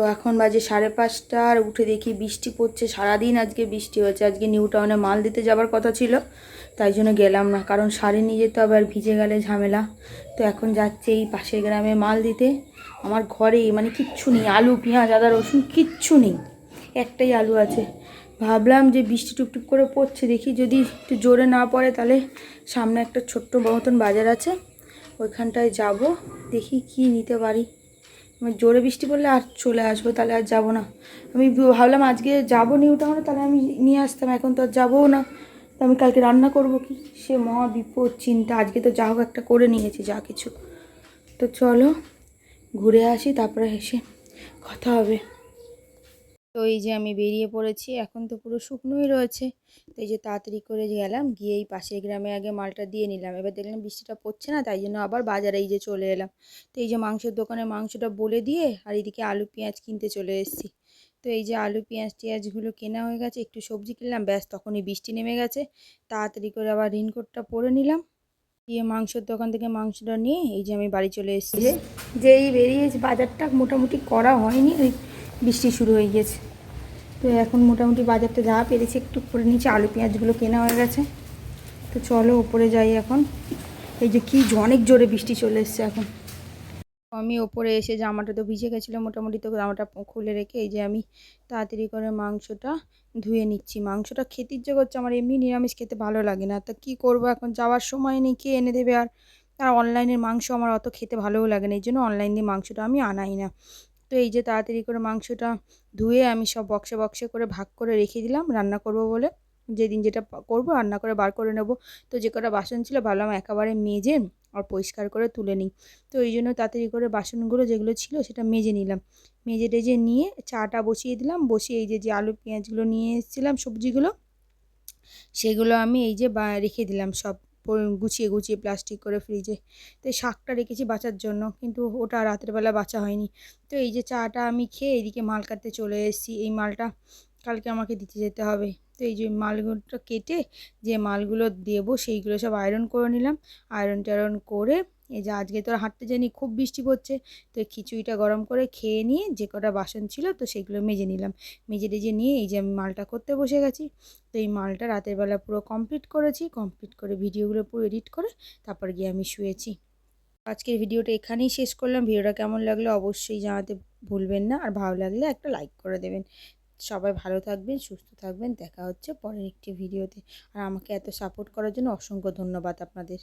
তো এখন বাজে সাড়ে পাঁচটা আর উঠে দেখি বৃষ্টি পড়ছে, সারাদিন আজকে বৃষ্টি হচ্ছে আজকে নিউ টাউনে মাল দিতে যাবার কথা ছিল, তাই জন্য গেলাম না, কারণ শাড়ি নিয়ে যেতে হবে আর ভিজে গেলে ঝামেলা। তো এখন যাচ্ছে এই পাশের গ্রামে মাল দিতে। আমার ঘরে মানে কিচ্ছু নেই, আলু, পেঁয়াজ, আদা, রসুন কিচ্ছু নেই, একটাই আলু আছে। ভাবলাম যে বৃষ্টি টুপটুপ করে পড়ছে, দেখি যদি একটু জোরে না পড়ে তাহলে সামনে একটা ছোট্ট মতন বাজার আছে, ওইখানটায় যাব, দেখি কি নিতে পারি। জোরে বৃষ্টি পড়লে আর চলে আসব, তাহলে আর যাব না। আমি ভাবলাম আজকে যাব নিউ টাউনে তাহলে আমি নিয়ে আসতাম, এখন তো আর যাবোও না। তো আমি কালকে রান্না করব কি? সে মহা বিপদ চিন্তা, আজকে তো যা হোক একটা করে নিয়েছি, যা কিছু। তো চলো, ঘুরে আসি, তারপরে এসে কথা হবে। তো এই যে আমি বেরিয়ে পড়েছি, এখন তো পুরো শুকনোই রয়েছে। তো এই যে তাড়াতাড়ি করে গেলাম গিয়ে এই পাশের গ্রামে আগে মালটা দিয়ে নিলাম। এবার দেখলাম বৃষ্টিটা পড়ছে না, তাই জন্য আবার বাজারে এই যে চলে এলাম। তো এই যে মাংসের দোকানে মাংসটা বলে দিয়ে আর এদিকে আলু পেঁয়াজ কিনতে চলে এসেছি। তো এই যে আলু, পেঁয়াজ, টিয়াজগুলো কেনা হয়ে গেছে, একটু সবজি কিনলাম, ব্যাস তখনই বৃষ্টি নেমে গেছে। তাড়াতাড়ি করে আবার রেনকোটটা পরে নিলাম। দিয়ে মাংসের দোকান থেকে মাংসটা নিয়ে এই যে আমি বাড়ি চলে এসেছি। যে এই বেরিয়েছে, বাজারটা মোটামুটি করা হয়নি, ওই বৃষ্টি শুরু হয়ে গেছে। তো এখন মোটামুটি বাজারটা যা পেরেছি একটু করে নিচে আলু পেঁয়াজগুলো কেনা হয়ে গেছে। তো চলো ওপরে যাই এখন। এই যে কি অনেক জোরে বৃষ্টি চলে এসছে এখন। আমি ওপরে এসে জামাটা তো ভিজে গেছিল মোটামুটি তো জামাটা খুলে রেখে এই যে আমি তাড়াতাড়ি করে মাংসটা ধুয়ে নিচ্ছি। মাংসটা খেতে ইচ্ছে করছে আমার এমনি নিরামিষ খেতে ভালো লাগে না। তা কি করব এখন? যাওয়ার সময় নেই, কে এনে দেবে আর? আর অনলাইনের মাংস আমার অত খেতে ভালোও লাগে না। এই জন্য অনলাইন দিয়ে মাংসটা আমি আনাই না। তো এই যে তাড়াতাড়ি করে মাংসটা ধুয়ে আমি সব বক্সে বক্সে করে ভাগ করে রেখে দিলাম, রান্না করব বলে। যেদিন যেটা করব রান্না করে বার করে নেব। তো যে কটা বাসন ছিল ভাবলাম একেবারে মেজে আর পরিষ্কার করে তুলে নিই। তো এই জন্য তাড়াতাড়ি করে বাসনগুলো যেগুলো ছিল সেটা মেজে নিলাম। মেজে টেজে নিয়ে চাটা বসিয়ে দিলাম। বসিয়ে এই যে যে আলু পেঁয়াজগুলো নিয়ে এসেছিলাম, সবজিগুলো, সেগুলো আমি এই যে রেখে দিলাম সব। গুছিয়ে গুছিয়ে প্লাস্টিক করে ফ্রিজে তো শাকটা রেখেছি বাঁচার জন্য, কিন্তু ওটা রাতের বেলা বাঁচা হয়নি। তো এই যে চাটা আমি খেয়ে এদিকে মাল কাটতে চলে এসেছি। এই মালটা কালকে আমাকে দিতে যেতে হবে। তো এই যে মালগুলোটা কেটে যে মালগুলো দেবো, সেইগুলো সব আয়রন করে নিলাম। আয়রন টায়রন করে এই যে আজকে তো হাঁটতে জানি খুব বৃষ্টি পড়ছে, তো খিচুড়িটা গরম করে খেয়ে নিয়ে যে কটা বাসন ছিল তো সেগুলো মেজে নিলাম। মেজে টেজে নিয়ে এই যে আমি মালটা করতে বসে গেছি, তো এই মালটা রাতের বেলা পুরো কমপ্লিট করেছি কমপ্লিট করে ভিডিওগুলো পুরো এডিট করে তারপর গিয়ে আমি শুয়েছি। আজকের ভিডিওটা এখানেই শেষ করলাম, ভিডিওটা কেমন লাগল অবশ্যই জানাতে ভুলবেন না, আর ভালো লাগলে একটা লাইক করে দেবেন। সবাই ভালো থাকবেন, সুস্থ থাকবেন, দেখা হচ্ছে পরের একটি ভিডিওতে। আর আমাকে এত সাপোর্ট করার জন্য অসংখ্য ধন্যবাদ আপনাদের।